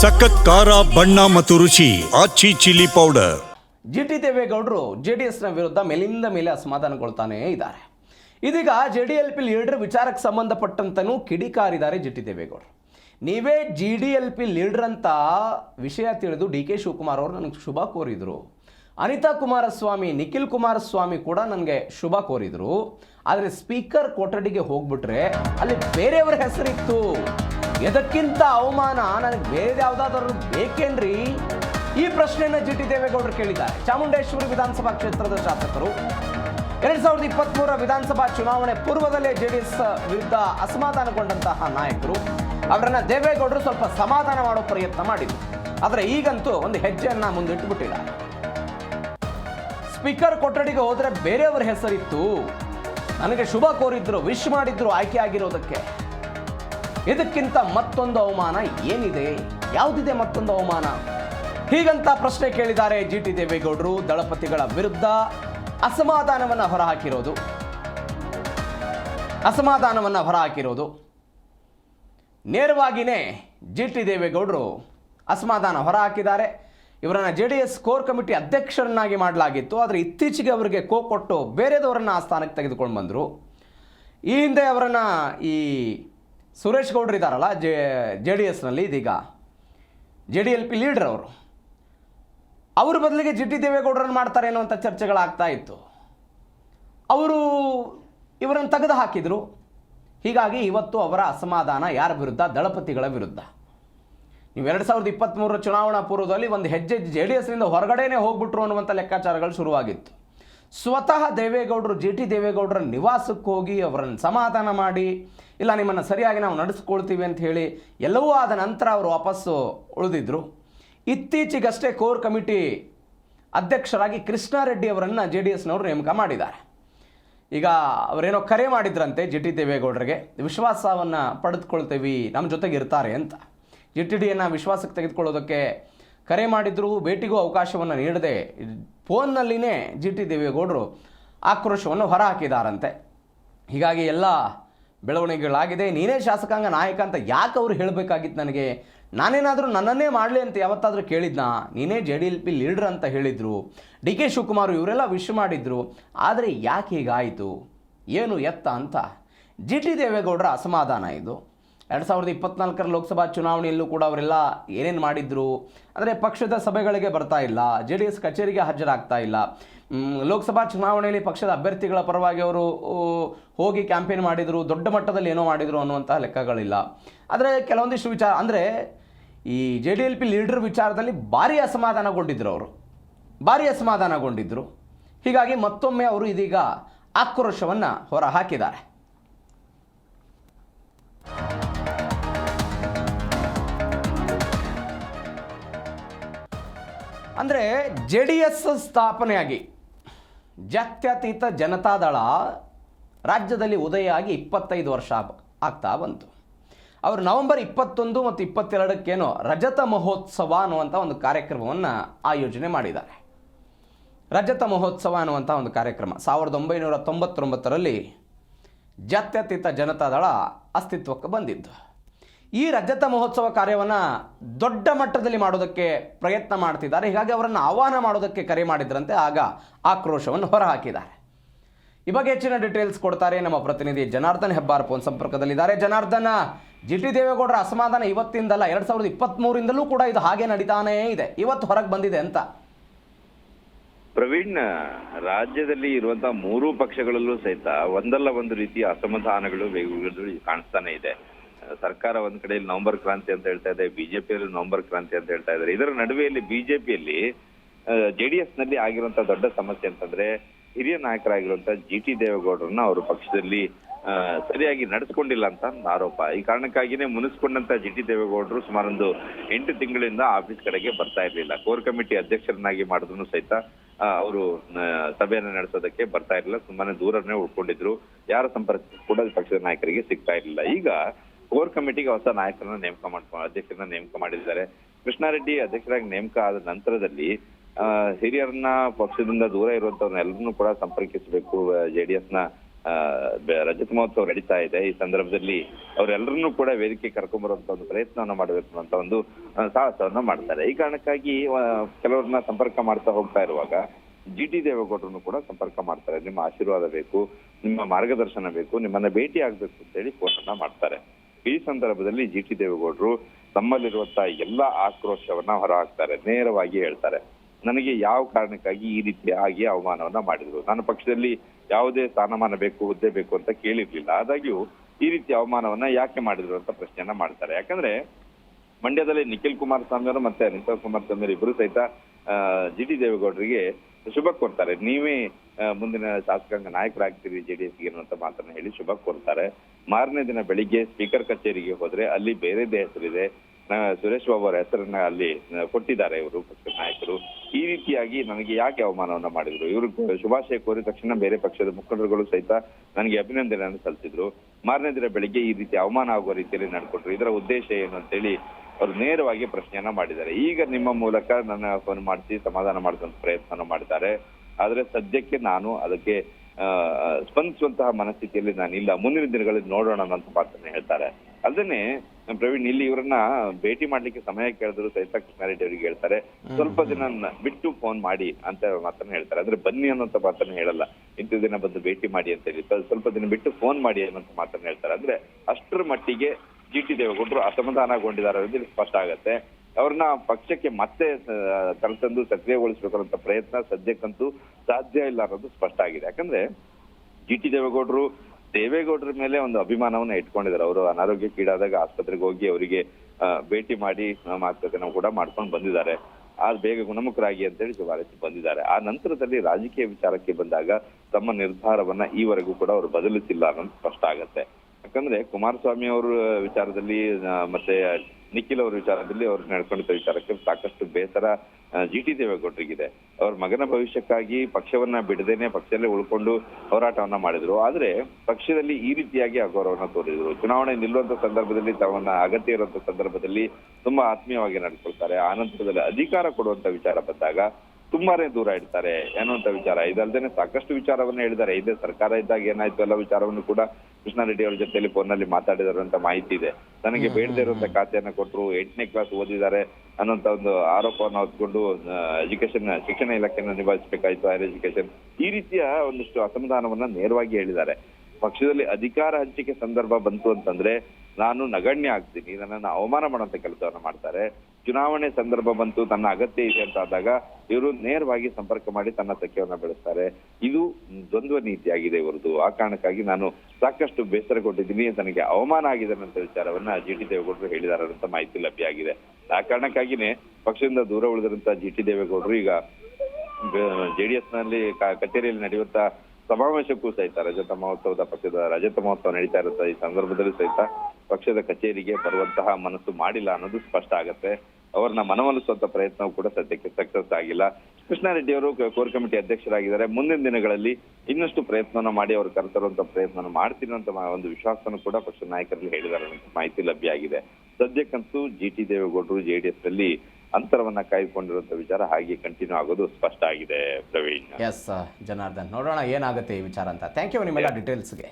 ಸಖತ್ ಖಾರ, ಬಣ್ಣ ಮತ್ತು ರುಚಿ, Aachi chilli powder. G T ದೇವೇಗೌಡರು ಜೆ ಡಿ ಎಸ್ನ ವಿರುದ್ಧ ಮೇಲಿಂದ ಮೇಲೆ ಅಸಮಾಧಾನಗೊಳ್ತಾನೇ ಇದ್ದಾರೆ. ಇದೀಗ J D L P leader ವಿಚಾರಕ್ಕೆ ಸಂಬಂಧಪಟ್ಟಂತನೂ ಕಿಡಿಕಾರಿದ್ದಾರೆ ಜಿ ಟಿ ದೇವೇಗೌಡರು. ನೀವೇ G D L P leader ಅಂತ ವಿಷಯ ತಿಳಿದು ಡಿ ಕೆ ಶಿವಕುಮಾರ್ ಅವರು ನನಗೆ ಶುಭ ಕೋರಿದರು. ಅನಿತಾ ಕುಮಾರಸ್ವಾಮಿ, ನಿಖಿಲ್ ಕುಮಾರಸ್ವಾಮಿ ಕೂಡ ನನಗೆ ಶುಭ ಕೋರಿದರು. ಆದರೆ ಸ್ಪೀಕರ್ ಕೊಠಡಿಗೆ ಹೋಗ್ಬಿಟ್ರೆ ಅಲ್ಲಿ ಬೇರೆಯವರ ಹೆಸರಿತ್ತು. ಎದಕ್ಕಿಂತ ಅವಮಾನ ನನಗೆ ಬೇರೆ ಯಾವುದಾದ್ರೂ ಬೇಕೇನ್ರಿ? ಈ ಪ್ರಶ್ನೆಯನ್ನ ಜಿ ಟಿ ದೇವೇಗೌಡರು ಕೇಳಿದ್ದಾರೆ. ಚಾಮುಂಡೇಶ್ವರಿ ವಿಧಾನಸಭಾ ಕ್ಷೇತ್ರದ ಶಾಸಕರು. ಎರಡ್ ಸಾವಿರದ ಇಪ್ಪತ್ಮೂರ ವಿಧಾನಸಭಾ ಚುನಾವಣೆ ಪೂರ್ವದಲ್ಲೇ ಜೆಡಿಎಸ್ ವಿರುದ್ಧ ಅಸಮಾಧಾನಗೊಂಡಂತಹ ನಾಯಕರು. ಅವರನ್ನ ದೇವೇಗೌಡರು ಸ್ವಲ್ಪ ಸಮಾಧಾನ ಮಾಡೋ ಪ್ರಯತ್ನ ಮಾಡಿದ್ರು. ಆದರೆ ಈಗಂತೂ ಒಂದು ಹೆಜ್ಜೆಯನ್ನ ಮುಂದಿಟ್ಟುಬಿಟ್ಟಿದ್ದಾರೆ ಸ್ಪೀಕರ್ ಕೊಠಡಿಗೆ ಹೋದ್ರೆ ಬೇರೆಯವರ ಹೆಸರಿತ್ತು. ನನಗೆ ಶುಭ ಕೋರಿದ್ರು, ವಿಶ್ ಮಾಡಿದ್ರು, ಆಯ್ಕೆ ಆಗಿರೋದಕ್ಕೆ. ಇದಕ್ಕಿಂತ ಮತ್ತೊಂದು ಅವಮಾನ ಏನಿದೆ? ಯಾವುದಿದೆ ಮತ್ತೊಂದು ಅವಮಾನ? ಹೀಗಂತ ಪ್ರಶ್ನೆ ಕೇಳಿದ್ದಾರೆ ಜಿ ಟಿ ದೇವೇಗೌಡರು ದಳಪತಿಗಳ ವಿರುದ್ಧ ಅಸಮಾಧಾನವನ್ನು ಹೊರಹಾಕಿರೋದು. ಅಸಮಾಧಾನವನ್ನು ಹೊರಹಾಕಿರೋದು. ನೇರವಾಗಿಯೇ ಜಿ ಟಿ ದೇವೇಗೌಡರು ಅಸಮಾಧಾನ ಹೊರಹಾಕಿದ್ದಾರೆ. ಇವರನ್ನು J D S core committee ಅಧ್ಯಕ್ಷರನ್ನಾಗಿ ಮಾಡಲಾಗಿತ್ತು. ಆದರೆ ಇತ್ತೀಚೆಗೆ ಅವರಿಗೆ ಕೋ ಕೊಟ್ಟು ಬೇರೆದವರನ್ನು ಆ ಸ್ಥಾನಕ್ಕೆ ತೆಗೆದುಕೊಂಡು ಬಂದರು. ಈ ಹಿಂದೆ ಅವರನ್ನು ಈ ಸುರೇಶ್ ಗೌಡ್ರು ಇದ್ದಾರಲ್ಲ ಜೆ ಜೆ ಡಿ ಎಸ್ನಲ್ಲಿ ಇದೀಗ. J D L P leader ಅವರು. ಅವ್ರ ಬದಲಿಗೆ ಜಿ ಟಿ ದೇವೇಗೌಡರನ್ನು ಮಾಡ್ತಾರೆ ಅನ್ನುವಂಥ ಚರ್ಚೆಗಳಾಗ್ತಾ ಇತ್ತು. ಅವರು ಇವರನ್ನು ತೆಗೆದು ಹಾಕಿದರು. ಹೀಗಾಗಿ ಇವತ್ತು ಅವರ ಅಸಮಾಧಾನ ಯಾರ ವಿರುದ್ಧ? ದಳಪತಿಗಳ ವಿರುದ್ಧ. ನೀವು ಎರಡು ಸಾವಿರದ ಇಪ್ಪತ್ತ್ಮೂರರ ಚುನಾವಣಾ ಪೂರ್ವದಲ್ಲಿ ಒಂದು ಹೆಜ್ಜೆ ಜೆ ಡಿ ಎಸ್ನಿಂದ ಹೊರಗಡೆನೇ ಹೋಗ್ಬಿಟ್ರು ಅನ್ನುವಂಥ ಲೆಕ್ಕಾಚಾರಗಳು ಶುರುವಾಗಿತ್ತು. ಸ್ವತಃ ದೇವೇಗೌಡರು, ಜಿ ಟಿ ದೇವೇಗೌಡರ ನಿವಾಸಕ್ಕೆ ಹೋಗಿ ಅವರನ್ನು ಸಮಾಧಾನ ಮಾಡಿ, ಇಲ್ಲ, ನಿಮ್ಮನ್ನು ಸರಿಯಾಗಿ ನಾವು ನಡೆಸ್ಕೊಳ್ತೀವಿ ಅಂತ ಹೇಳಿ ಎಲ್ಲವೂ ಆದ ನಂತರ ಅವರು ವಾಪಸ್ಸು ಉಳಿದಿದ್ರು. ಇತ್ತೀಚೆಗಷ್ಟೇ ಕೋರ್ ಕಮಿಟಿ ಅಧ್ಯಕ್ಷರಾಗಿ ಕೃಷ್ಣಾರೆಡ್ಡಿ ಅವರನ್ನು ಜೆ ಡಿ ಎಸ್ನವರು ನೇಮಕ ಮಾಡಿದ್ದಾರೆ. ಈಗ ಅವರೇನೋ ಕರೆ ಮಾಡಿದ್ರಂತೆ ಜಿ ಟಿ ದೇವೇಗೌಡರಿಗೆ, ವಿಶ್ವಾಸವನ್ನು ಪಡೆದುಕೊಳ್ತೀವಿ, ನಮ್ಮ ಜೊತೆಗೆ ಇರ್ತಾರೆ ಅಂತ. ಜಿ ಟಿ ಡಿಯನ್ನು ವಿಶ್ವಾಸಕ್ಕೆ ತೆಗೆದುಕೊಳ್ಳೋದಕ್ಕೆ ಕರೆ ಮಾಡಿದ್ರು ಭೇಟಿಗೂ ಅವಕಾಶವನ್ನು ನೀಡದೆ ಫೋನ್ನಲ್ಲಿನೇ ಜಿ ಟಿ ದೇವೇಗೌಡರು ಆಕ್ರೋಶವನ್ನು ಹೊರಹಾಕಿದಾರಂತೆ. ಹೀಗಾಗಿ ಎಲ್ಲ ಬೆಳವಣಿಗೆಗಳಾಗಿದೆ. ನೀನೇ ಶಾಸಕಾಂಗ ನಾಯಕ ಅಂತ ಯಾಕೆ ಅವರು ಹೇಳಬೇಕಾಗಿತ್ತು ನನಗೆ? ನಾನೇನಾದರೂ ನನ್ನನ್ನೇ ಮಾಡಲಿ ಅಂತ ಯಾವತ್ತಾದರೂ ಕೇಳಿದ್ನಾ? ನೀನೇ J D L P leader ಅಂತ ಹೇಳಿದರು. ಡಿ ಕೆ ಶಿವಕುಮಾರ್ ಇವರೆಲ್ಲ ವಿಶ್ ಮಾಡಿದ್ರು. ಆದರೆ ಯಾಕೆ ಹೀಗಾಯಿತು? ಏನು ಎತ್ತ ಅಂತ? ಜಿ ಟಿ ದೇವೇಗೌಡರ ಅಸಮಾಧಾನ ಇದು. ಎರಡು ಸಾವಿರದ ಇಪ್ಪತ್ನಾಲ್ಕರ ಲೋಕಸಭಾ ಚುನಾವಣೆಯಲ್ಲೂ ಕೂಡ ಅವರೆಲ್ಲ ಏನೇನು ಮಾಡಿದ್ರು? ಅಂದರೆ ಪಕ್ಷದ ಸಭೆಗಳಿಗೆ ಬರ್ತಾ ಇಲ್ಲ ಜೆ ಡಿ ಎಸ್ ಕಚೇರಿಗೆ ಹಾಜರಾಗ್ತಾ ಇಲ್ಲ. ಲೋಕಸಭಾ ಚುನಾವಣೆಯಲ್ಲಿ ಪಕ್ಷದ ಅಭ್ಯರ್ಥಿಗಳ ಪರವಾಗಿ ಅವರು ಹೋಗಿ ಕ್ಯಾಂಪೇನ್ ಮಾಡಿದರು, ದೊಡ್ಡ ಮಟ್ಟದಲ್ಲಿ ಏನೋ ಮಾಡಿದರು ಅನ್ನುವಂತಹ ಲೆಕ್ಕಗಳಿಲ್ಲ. ಆದರೆ ಕೆಲವೊಂದಿಷ್ಟು ವಿಚಾರ, ಅಂದರೆ ಈ J D L P leader ವಿಚಾರದಲ್ಲಿ ಭಾರಿ ಅಸಮಾಧಾನಗೊಂಡಿದ್ದರು ಅವರು. ಭಾರಿ ಅಸಮಾಧಾನಗೊಂಡಿದ್ದರು ಹೀಗಾಗಿ ಮತ್ತೊಮ್ಮೆ ಅವರು ಇದೀಗ ಆಕ್ರೋಶವನ್ನು ಹೊರ ಅಂದರೆ ಜೆ ಡಿ ಎಸ್ ಸ್ಥಾಪನೆಯಾಗಿ ಜಾತ್ಯತೀತ ಜನತಾದಳ ರಾಜ್ಯದಲ್ಲಿ ಉದಯ ಆಗಿ ಇಪ್ಪತ್ತೈದು ವರ್ಷ ಆಗ್ತಾ ಬಂತು. ಅವರು ನವೆಂಬರ್ ಇಪ್ಪತ್ತೊಂದು ಮತ್ತು ಇಪ್ಪತ್ತೆರಡಕ್ಕೇನೋ ರಜತ ಮಹೋತ್ಸವ ಅನ್ನುವಂಥ ಒಂದು ಕಾರ್ಯಕ್ರಮವನ್ನು ಆಯೋಜನೆ ಮಾಡಿದ್ದಾರೆ. ರಜತ ಮಹೋತ್ಸವ ಅನ್ನುವಂಥ ಒಂದು ಕಾರ್ಯಕ್ರಮ. ಸಾವಿರದ ಒಂಬೈನೂರ ತೊಂಬತ್ತೊಂಬತ್ತರಲ್ಲಿ ಜಾತ್ಯತೀತ ಜನತಾದಳ ಅಸ್ತಿತ್ವಕ್ಕೆ ಬಂದಿದ್ದು. ಈ ರಜತ ಮಹೋತ್ಸವ ಕಾರ್ಯವನ್ನು ದೊಡ್ಡ ಮಟ್ಟದಲ್ಲಿ ಮಾಡೋದಕ್ಕೆ ಪ್ರಯತ್ನ ಮಾಡ್ತಿದ್ದಾರೆ. ಹೀಗಾಗಿ ಅವರನ್ನು ಆಹ್ವಾನ ಮಾಡೋದಕ್ಕೆ ಕರೆ ಮಾಡಿದ್ರಂತೆ. ಆಗ ಆಕ್ರೋಶವನ್ನು ಹೊರಹಾಕಿದ್ದಾರೆ. ಈ ಬಗ್ಗೆ ಹೆಚ್ಚಿನ ಡೀಟೇಲ್ಸ್ ಕೊಡ್ತಾರೆ ನಮ್ಮ ಪ್ರತಿನಿಧಿ ಜನಾರ್ದನ್ ಹೆಬ್ಬಾರ್ ಫೋನ್ ಸಂಪರ್ಕದಲ್ಲಿದ್ದಾರೆ. ಜನಾರ್ದನ ಜಿ ಟಿ ದೇವೇಗೌಡರ ಅಸಮಾಧಾನ ಇವತ್ತಿಂದಲ್ಲ, ಎರಡು ಸಾವಿರದ ಇಪ್ಪತ್ತ್ಮೂರಿಂದಲೂ ಕೂಡ ಇದು ಹಾಗೆ ನಡೀತಾನೇ ಇದೆ. ಇವತ್ತು ಹೊರಗೆ ಬಂದಿದೆ ಅಂತ. ಪ್ರವೀಣ್, ರಾಜ್ಯದಲ್ಲಿ ಇರುವಂತಹ ಮೂರು ಪಕ್ಷಗಳಲ್ಲೂ ಸಹಿತ ಒಂದಲ್ಲ ಒಂದು ರೀತಿಯ ಅಸಮಾಧಾನಗಳು ಕಾಣಿಸ್ತಾನೆ ಇದೆ. ಸರ್ಕಾರ ಒಂದ್ ಕಡೆಯಲ್ಲಿ ನವೆಂಬರ್ ಕ್ರಾಂತಿ ಅಂತ ಹೇಳ್ತಾ ಇದೆ, ಬಿಜೆಪಿಯಲ್ಲಿ ನವೆಂಬರ್ ಕ್ರಾಂತಿ ಅಂತ ಹೇಳ್ತಾ ಇದ್ದಾರೆ. ಇದರ ನಡುವೆಯಲ್ಲಿ ಬಿಜೆಪಿಯಲ್ಲಿ ಜೆಡಿಎಸ್ನಲ್ಲಿ ಆಗಿರುವಂತಹ ದೊಡ್ಡ ಸಮಸ್ಯೆ ಅಂತಂದ್ರೆ ಹಿರಿಯ ನಾಯಕರಾಗಿರುವಂತಹ ಜಿ ಟಿ ದೇವೇಗೌಡರನ್ನ ಅವರು ಪಕ್ಷದಲ್ಲಿ ಸರಿಯಾಗಿ ನಡೆಸ್ಕೊಂಡಿಲ್ಲ ಅಂತ ಆರೋಪ. ಈ ಕಾರಣಕ್ಕಾಗಿನೇ ಮುನಿಸ್ಕೊಂಡಂತ ಜಿ ಟಿ ದೇವೇಗೌಡರು ಸುಮಾರೊಂದು ಎಂಟು ತಿಂಗಳಿಂದ ಆಫೀಸ್ ಕಡೆಗೆ ಬರ್ತಾ ಇರಲಿಲ್ಲ. ಕೋರ್ ಕಮಿಟಿ ಅಧ್ಯಕ್ಷರನ್ನಾಗಿ ಮಾಡಿದ್ರು ಸಹಿತ ಅವರು ಸಭೆಯನ್ನು ನಡೆಸೋದಕ್ಕೆ ಬರ್ತಾ ಇರಲಿಲ್ಲ. ತುಂಬಾನೇ ದೂರನೇ ಉಳ್ಕೊಂಡಿದ್ರು. ಯಾರ ಸಂಪರ್ಕ ಕೂಡ ಪಕ್ಷದ ನಾಯಕರಿಗೆ ಸಿಗ್ತಾ ಇರಲಿಲ್ಲ. ಈಗ ಕೋರ್ ಕಮಿಟಿಗೆ ಹೊಸ ನಾಯಕರನ್ನ ನೇಮಕ ಮಾಡ್ಕೊಂಡು ಅಧ್ಯಕ್ಷರನ್ನ ನೇಮಕ ಮಾಡಿದ್ದಾರೆ. ಕೃಷ್ಣಾರೆಡ್ಡಿ ಅಧ್ಯಕ್ಷರಾಗಿ ನೇಮಕ ಆದ ನಂತರದಲ್ಲಿ ಹಿರಿಯರನ್ನ ಪಕ್ಷದಿಂದ ದೂರ ಇರುವಂತವ್ರನ್ನೆಲ್ಲರನ್ನೂ ಕೂಡ ಸಂಪರ್ಕಿಸಬೇಕು ಜೆಡಿಎಸ್ನ ರಜತ ಮಹೋತ್ಸವ ನಡೀತಾ ಇದೆ. ಈ ಸಂದರ್ಭದಲ್ಲಿ ಅವರೆಲ್ಲರನ್ನೂ ಕೂಡ ವೇದಿಕೆ ಕರ್ಕೊಂಡ್ಬರುವಂತ ಒಂದು ಪ್ರಯತ್ನವನ್ನ ಮಾಡಬೇಕು ಅಂತ ಒಂದು ಸಾಹಸವನ್ನ ಮಾಡ್ತಾರೆ. ಈ ಕಾರಣಕ್ಕಾಗಿ ಕೆಲವರನ್ನ ಸಂಪರ್ಕ ಮಾಡ್ತಾ ಹೋಗ್ತಾ ಇರುವಾಗ ಜಿ ಟಿ ದೇವೇಗೌಡರನ್ನು ಕೂಡ ಸಂಪರ್ಕ ಮಾಡ್ತಾರೆ. ನಿಮ್ಮ ಆಶೀರ್ವಾದ ಬೇಕು, ನಿಮ್ಮ ಮಾರ್ಗದರ್ಶನ ಬೇಕು, ನಿಮ್ಮನ್ನ ಭೇಟಿ ಆಗ್ಬೇಕು ಅಂತೇಳಿ ಫೋನ್ ಅನ್ನ ಮಾಡ್ತಾರೆ. ಈ ಸಂದರ್ಭದಲ್ಲಿ ಜಿ ಟಿ ದೇವೇಗೌಡರು ತಮ್ಮಲ್ಲಿರುವಂತಹ ಎಲ್ಲಾ ಆಕ್ರೋಶವನ್ನ ಹೊರಹಾಕ್ತಾರೆ, ನೇರವಾಗಿ ಹೇಳ್ತಾರೆ. ನನಗೆ ಯಾವ ಕಾರಣಕ್ಕಾಗಿ ಈ ರೀತಿ ಆಗಿ ಅವಮಾನವನ್ನ ಮಾಡಿದ್ರು? ನನ್ನ ಪಕ್ಷದಲ್ಲಿ ಯಾವುದೇ ಸ್ಥಾನಮಾನ ಬೇಕು, ಹುದ್ದೆ ಬೇಕು ಅಂತ ಕೇಳಿರ್ಲಿಲ್ಲ. ಆದಾಗ್ಯೂ ಈ ರೀತಿ ಅವಮಾನವನ್ನ ಯಾಕೆ ಮಾಡಿದ್ರು ಅಂತ ಪ್ರಶ್ನೆಯನ್ನ ಮಾಡ್ತಾರೆ. ಯಾಕಂದ್ರೆ ಮಂಡ್ಯದಲ್ಲಿ ನಿಖಿಲ್ ಕುಮಾರಸ್ವಾಮಿ ಅವರು ಮತ್ತೆ ಅನಿತಾ ಕುಮಾರಸ್ವಾಮಿ ಅವರು ಇಬ್ಬರು ಸಹಿತ ಜಿ ಟಿ ದೇವೇಗೌಡರಿಗೆ ಶುಭ ಕೋರ್ತಾರೆ. ನೀವೇ ಮುಂದಿನ ಶಾಸಕಾಂಗ ನಾಯಕರಾಗ್ತೀರಿ ಜೆಡಿಎಸ್ಗೆ ಅನ್ನುವಂತ ಮಾತನ್ನ ಹೇಳಿ ಶುಭ ಕೋರ್ತಾರೆ. ಮಾರನೇ ದಿನ ಬೆಳಿಗ್ಗೆ ಸ್ಪೀಕರ್ ಕಚೇರಿಗೆ ಹೋದ್ರೆ ಅಲ್ಲಿ ಬೇರೆದೇ ಹೆಸರಿದೆ. ಸುರೇಶ್ ಬಾಬು ಅವರ ಹೆಸರನ್ನ ಅಲ್ಲಿ ಕೊಟ್ಟಿದ್ದಾರೆ ಇವರು ಪಕ್ಷದ ನಾಯಕರು. ಈ ರೀತಿಯಾಗಿ ನನಗೆ ಯಾಕೆ ಅವಮಾನವನ್ನ ಮಾಡಿದ್ರು? ಇವರು ಶುಭಾಶಯ ಕೋರಿದ ತಕ್ಷಣ ಬೇರೆ ಪಕ್ಷದ ಮುಖಂಡರುಗಳು ಸಹಿತ ನನಗೆ ಅಭಿನಂದನೆಯನ್ನು ಸಲ್ಲಿಸಿದ್ರು. ಮಾರನೇ ದಿನ ಬೆಳಿಗ್ಗೆ ಈ ರೀತಿ ಅವಮಾನ ಆಗುವ ರೀತಿಯಲ್ಲಿ ನಡ್ಕೊಟ್ರು ಇದರ ಉದ್ದೇಶ ಏನು ಅಂತೇಳಿ ಅವರು ನೇರವಾಗಿ ಪ್ರಶ್ನೆಯನ್ನ ಮಾಡಿದ್ದಾರೆ. ಈಗ ನಿಮ್ಮ ಮೂಲಕ ನನ್ನ ಫೋನ್ ಮಾಡಿಸಿ ಸಮಾಧಾನ ಮಾಡಿಸುವಂತ ಪ್ರಯತ್ನ ಮಾಡಿದ್ದಾರೆ. ಆದ್ರೆ ಸದ್ಯಕ್ಕೆ ನಾನು ಅದಕ್ಕೆ ಸ್ಪಂದಿಸುವಂತಹ ಮನಸ್ಥಿತಿಯಲ್ಲಿ ನಾನಿಲ್ಲ ಮುಂದಿನ ದಿನಗಳಲ್ಲಿ ನೋಡೋಣ ಅಂತ ಮಾತನ್ನ ಹೇಳ್ತಾರೆ. ಅದನ್ನೇ ಪ್ರವೀಣ್ ಇಲ್ಲಿ ಇವರನ್ನ ಭೇಟಿ ಮಾಡ್ಲಿಕ್ಕೆ ಸಮಯ ಕೇಳಿದ್ರು ಸಹಿತ ಕೃಷ್ಣಾರೆಡ್ಡಿ ಅವರಿಗೆ ಹೇಳ್ತಾರೆ. ಸ್ವಲ್ಪ ದಿನ ಬಿಟ್ಟು ಫೋನ್ ಮಾಡಿ ಅಂತ ಮಾತನ್ನ ಹೇಳ್ತಾರೆ. ಅಂದ್ರೆ ಬನ್ನಿ ಅನ್ನೋಂತ ಮಾತನ್ನ ಹೇಳಲ್ಲ. ಇಂಥ ದಿನ ಬಂದು ಭೇಟಿ ಮಾಡಿ ಅಂತ ಹೇಳಿ. ಸ್ವಲ್ಪ- ಸ್ವಲ್ಪ ದಿನ ಬಿಟ್ಟು ಫೋನ್ ಮಾಡಿ ಅನ್ನೋಂತ ಮಾತನ್ನ ಹೇಳ್ತಾರೆ. ಅಂದ್ರೆ ಅಷ್ಟರ ಮಟ್ಟಿಗೆ ಜಿ ಟಿ ದೇವೇಗೌಡರು ಅಸಮಾಧಾನಗೊಂಡಿದ್ದಾರೆ ಅನ್ನೋದು ಸ್ಪಷ್ಟ ಆಗತ್ತೆ. ಅವ್ರನ್ನ ಪಕ್ಷಕ್ಕೆ ಮತ್ತೆ ಕರೆತಂದು ಸಕ್ರಿಯಗೊಳಿಸಬೇಕು ಪ್ರಯತ್ನ ಸದ್ಯಕ್ಕಂತೂ ಸಾಧ್ಯ ಇಲ್ಲ ಅನ್ನೋದು ಸ್ಪಷ್ಟ ಆಗಿದೆ. ಯಾಕಂದ್ರೆ ಜಿ ಟಿ ದೇವೇಗೌಡರು, ದೇವೇಗೌಡರ ಮೇಲೆ ಒಂದು ಅಭಿಮಾನವನ್ನ ಇಟ್ಕೊಂಡಿದ್ದಾರೆ. ಅವರು ಅನಾರೋಗ್ಯಕ್ಕೀಡಾದಾಗ ಆಸ್ಪತ್ರೆಗೆ ಹೋಗಿ ಅವರಿಗೆ ಭೇಟಿ ಮಾಡಿ ಮಾತುಕತೆ ಕೂಡ ಮಾಡ್ಕೊಂಡು ಬಂದಿದ್ದಾರೆ. ಆ ಬೇಗ ಗುಣಮುಖರಾಗಿ ಅಂತೇಳಿ ಶಿಫಾರಸು ಬಂದಿದ್ದಾರೆ. ಆ ನಂತರದಲ್ಲಿ ರಾಜಕೀಯ ವಿಚಾರಕ್ಕೆ ಬಂದಾಗ ತಮ್ಮ ನಿರ್ಧಾರವನ್ನ ಈವರೆಗೂ ಕೂಡ ಅವರು ಬದಲಿಸಿಲ್ಲ ಅನ್ನೋದು ಸ್ಪಷ್ಟ ಆಗತ್ತೆ. ಯಾಕಂದ್ರೆ ಕುಮಾರಸ್ವಾಮಿ ಅವರ ವಿಚಾರದಲ್ಲಿ ಮತ್ತೆ ನಿಖಿಲ್ ಅವರ ವಿಚಾರದಲ್ಲಿ ಅವರು ನಡ್ಕೊಂಡಿದ್ದ ವಿಚಾರಕ್ಕೆ ಸಾಕಷ್ಟು ಬೇಸರ ಜಿ ಟಿ ದೇವೇಗೌಡರಿಗಿದೆ. ಅವ್ರ ಮಗನ ಭವಿಷ್ಯಕ್ಕಾಗಿ ಪಕ್ಷವನ್ನ ಬಿಡದೇನೆ ಪಕ್ಷದಲ್ಲೇ ಉಳ್ಕೊಂಡು ಹೋರಾಟವನ್ನ ಮಾಡಿದ್ರು. ಆದ್ರೆ ಪಕ್ಷದಲ್ಲಿ ಈ ರೀತಿಯಾಗಿ ಅಗೌರವನ್ನ ತೋರಿದ್ರು. ಚುನಾವಣೆ ನಿಲ್ಲುವಂತ ಸಂದರ್ಭದಲ್ಲಿ ತಮ್ಮನ್ನ ಅಗತ್ಯ ಇರುವಂತ ಸಂದರ್ಭದಲ್ಲಿ ತುಂಬಾ ಆತ್ಮೀಯವಾಗಿ ನಡ್ಕೊಳ್ತಾರೆ. ಆನಂತರದಲ್ಲಿ ಅಧಿಕಾರ ಕೊಡುವಂತ ವಿಚಾರ ಬಂದಾಗ ತುಂಬಾನೇ ದೂರ ಇಡ್ತಾರೆ ಅನ್ನುವಂತ ವಿಚಾರ. ಇದಲ್ದೇನೆ ಸಾಕಷ್ಟು ವಿಚಾರವನ್ನ ಹೇಳಿದ್ದಾರೆ. ಇದೇ ಸರ್ಕಾರ ಇದ್ದಾಗ ಏನಾಯ್ತು? ಎಲ್ಲ ವಿಚಾರವನ್ನು ಕೂಡ ಕೃಷ್ಣಾರೆಡ್ಡಿ ಅವ್ರ ಜೊತೆಲಿ ಫೋನ್ನಲ್ಲಿ ಮಾತಾಡಿದಾರೆ ಅಂತ ಮಾಹಿತಿ ಇದೆ. ತನಗೆ ಬೇಡದೇ ಇರುವಂತ ಖಾತೆಯನ್ನ ಕೊಟ್ಟರು ಎಂಟನೇ ಕ್ಲಾಸ್ ಓದಿದ್ದಾರೆ ಅನ್ನೋಂತ ಒಂದು ಆರೋಪವನ್ನು ಹೊತ್ಕೊಂಡು ಎಜುಕೇಶನ್ ಶಿಕ್ಷಣ ಇಲಾಖೆಯನ್ನು ನಿಭಾಯಿಸಬೇಕಾಯ್ತು ಹೈಯರ್ ಎಜುಕೇಶನ್ ಈ ರೀತಿಯ ಒಂದಿಷ್ಟು ಅಸಮಾಧಾನವನ್ನ ನೇರವಾಗಿ ಹೇಳಿದ್ದಾರೆ. ಪಕ್ಷದಲ್ಲಿ ಅಧಿಕಾರ ಹಂಚಿಕೆ ಸಂದರ್ಭ ಬಂತು ಅಂತಂದ್ರೆ ನಾನು ನಗಣ್ಯ ಆಗ್ತೀನಿ, ನನ್ನನ್ನು ಅವಮಾನ ಮಾಡುವಂತ ಕೆಲಸವನ್ನ ಮಾಡ್ತಾರೆ. ಚುನಾವಣೆ ಸಂದರ್ಭ ಬಂತು, ತನ್ನ ಅಗತ್ಯ ಇದೆ ಅಂತ ಆದಾಗ ಇವರು ನೇರವಾಗಿ ಸಂಪರ್ಕ ಮಾಡಿ ತನ್ನ ಸಖ್ಯವನ್ನ ಬೆಳೆಸ್ತಾರೆ. ಇದು ದ್ವಂದ್ವ ನೀತಿಯಾಗಿದೆ ಇವರದು ಆ ಕಾರಣಕ್ಕಾಗಿ ನಾನು ಸಾಕಷ್ಟು ಬೇಸರಗೊಂಡಿದ್ದೀನಿ ನನಗೆ ಅವಮಾನ ಆಗಿದೆ ಅನ್ನೋ ವಿಚಾರವನ್ನ ಜಿ ಟಿ ದೇವೇಗೌಡರು ಹೇಳಿದ್ದಾರೆ ಅಂತ ಮಾಹಿತಿ ಲಭ್ಯ ಆಗಿದೆ. ಆ ಕಾರಣಕ್ಕಾಗಿನೇ ಪಕ್ಷದಿಂದ ದೂರ ಉಳಿದಿರುವಂತಹ ಜಿ ಟಿ ದೇವೇಗೌಡರು ಈಗ ಜೆಡಿಎಸ್ನಲ್ಲಿ ಕಚೇರಿಯಲ್ಲಿ ನಡೆಯುವಂತ ಸಮಾವೇಶಕ್ಕೂ ಸಹಿತ ರಜತ ಮಹೋತ್ಸವದ ಪಕ್ಷದ ರಜತ ಮಹೋತ್ಸವ ನಡೀತಾ ಇರುತ್ತೆ. ಈ ಸಂದರ್ಭದಲ್ಲಿ ಸಹಿತ ಪಕ್ಷದ ಕಚೇರಿಗೆ ಬರುವಂತಹ ಮನಸ್ಸು ಮಾಡಿಲ್ಲ ಅನ್ನೋದು ಸ್ಪಷ್ಟ ಆಗತ್ತೆ. ಅವ್ರನ್ನ ಮನವೊಲಿಸುವಂತ ಪ್ರಯತ್ನವೂ ಕೂಡ ಸದ್ಯಕ್ಕೆ ಸಕ್ಸಸ್ ಆಗಿಲ್ಲ. ಕೃಷ್ಣಾರೆಡ್ಡಿ ಅವರು ಕೋರ್ ಕಮಿಟಿ ಅಧ್ಯಕ್ಷರಾಗಿದ್ದಾರೆ. ಮುಂದಿನ ದಿನಗಳಲ್ಲಿ ಇನ್ನಷ್ಟು ಪ್ರಯತ್ನವನ್ನ ಮಾಡಿ ಅವರು ಕರೆತರುವಂತ ಪ್ರಯತ್ನ ಮಾಡ್ತೀನಿ ಅಂತ ಒಂದು ವಿಶ್ವಾಸವನ್ನು ಕೂಡ ಪಕ್ಷದ ನಾಯಕರಲ್ಲಿ ಹೇಳಿದ್ದಾರೆ ಮಾಹಿತಿ ಲಭ್ಯ ಆಗಿದೆ. ಸದ್ಯಕ್ಕಂತೂ ಜಿ ಟಿ ದೇವೇಗೌಡರು ಜೆಡಿಎಸ್ನಲ್ಲಿ ಅಂತರವನ್ನ ಕಾಯ್ಕೊಂಡಿರುವಂತ ವಿಚಾರ ಹಾಗೆ ಕಂಟಿನ್ಯೂ ಆಗೋದು ಸ್ಪಷ್ಟ ಆಗಿದೆ ಪ್ರವೀಣ್. ಎಸ್ ಜನಾರ್ದನ್ ನೋಡೋಣ ಏನಾಗುತ್ತೆ ಈ ವಿಚಾರ ಅಂತ. ಥ್ಯಾಂಕ್ ಯು ನಿಮ್ಮೆಲ್ಲ ಡೀಟೇಲ್ಸ್ಗೆ